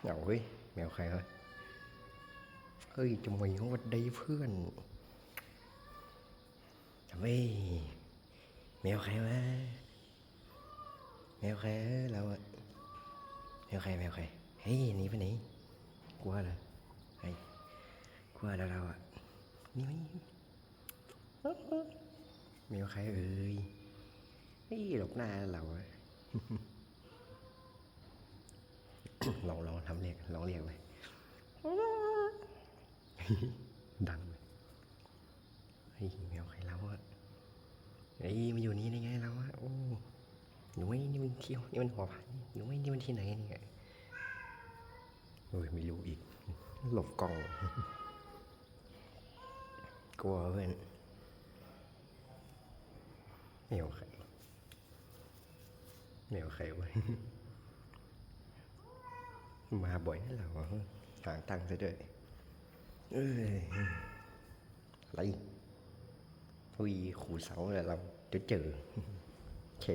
เอาเฮ้ยแมวใครเฮ้ยเฮ้ยจมวยเขาวัดดีเพื่อนเฮ้ยแมวใครวะแมวใครเอ้ยเราอะแมวใครแมวใครเฮ้ยหนีไปไหนกลัวเหรอเฮ้ยกลัวแล้วเราอะนี่ไม่แมวใครเอ้ยเฮ้ยหลบหน้าเราอะ ลองลองทำเรียกลองเรียกไปดังเลยเฮ้ยแมวใครเราอะเฮ้ยมาอยู่นี่ได้ไงเราอะโอ้หนูไอ้นี่มันเที่ยวนี่มันหัวพันหนูไอ้นี่มันที่ไหนเนี่ยโอ้ยไม่รู้อีก หลบกล้อง กลัวเพื่อนแมวใครแมวใครวะมาบ่อยนั่นแหละวะหางตังค์ซะด้วยเอ้ยอะ ไรอุ้ยขู่เสาเลยเราจะเจอแค่